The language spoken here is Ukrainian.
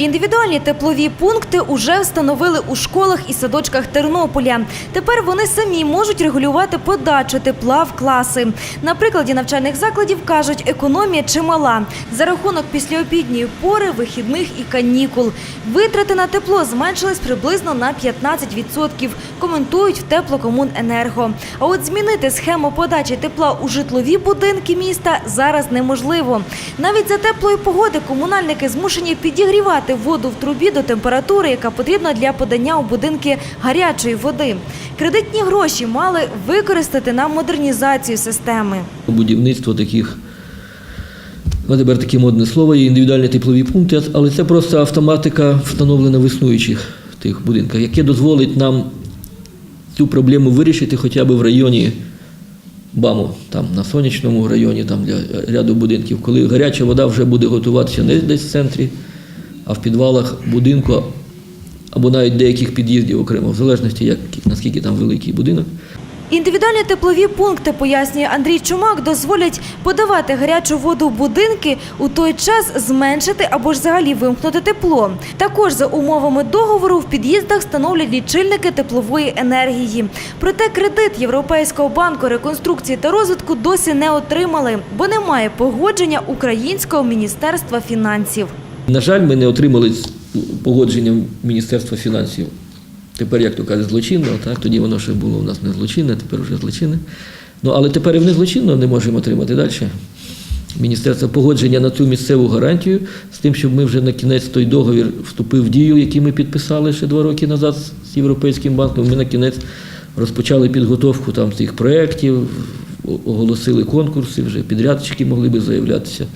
Індивідуальні теплові пункти уже встановили у школах і садочках Тернополя. Тепер вони самі можуть регулювати подачу тепла в класи. На прикладі навчальних закладів кажуть, економія чимала за рахунок післяобідньої пори, вихідних і канікул. Витрати на тепло зменшились приблизно на 15%, коментують в теплокомуненерго. А от змінити схему подачі тепла у житлові будинки міста зараз неможливо. Навіть за теплої погоди комунальники змушені підігрівати воду в трубі до температури, яка потрібна для подання у будинки гарячої води. Кредитні гроші мали використати на модернізацію системи. Будівництво таких, ну тепер таке модне слово, є індивідуальні теплові пункти, але це просто автоматика встановлена в існуючих тих будинках, яке дозволить нам цю проблему вирішити хоча б в районі БАМу, там на сонячному районі, там для ряду будинків, коли гаряча вода вже буде готуватися не десь в центрі, а в підвалах будинку або навіть деяких під'їздів окремо, в залежності, як, наскільки там великий будинок. Індивідуальні теплові пункти, пояснює Андрій Чумак, дозволять подавати гарячу воду в будинки у той час зменшити або ж взагалі вимкнути тепло. Також за умовами договору в під'їздах встановлять лічильники теплової енергії. Проте кредит Європейського банку реконструкції та розвитку досі не отримали, бо немає погодження Українського міністерства фінансів. На жаль, ми не отримали погодження Міністерства фінансів. Тепер, як то кажуть, злочинно, так? тоді воно ще було у нас не злочинне, тепер вже злочинне. Ну, але тепер і в незлочинно не можемо отримати далі. Міністерство погодження на цю місцеву гарантію з тим, щоб ми вже на кінець той договір вступив в дію, який ми підписали ще два роки назад з Європейським банком. Ми на кінець розпочали підготовку там цих проєктів, оголосили конкурси, вже підрядчики могли би заявлятися.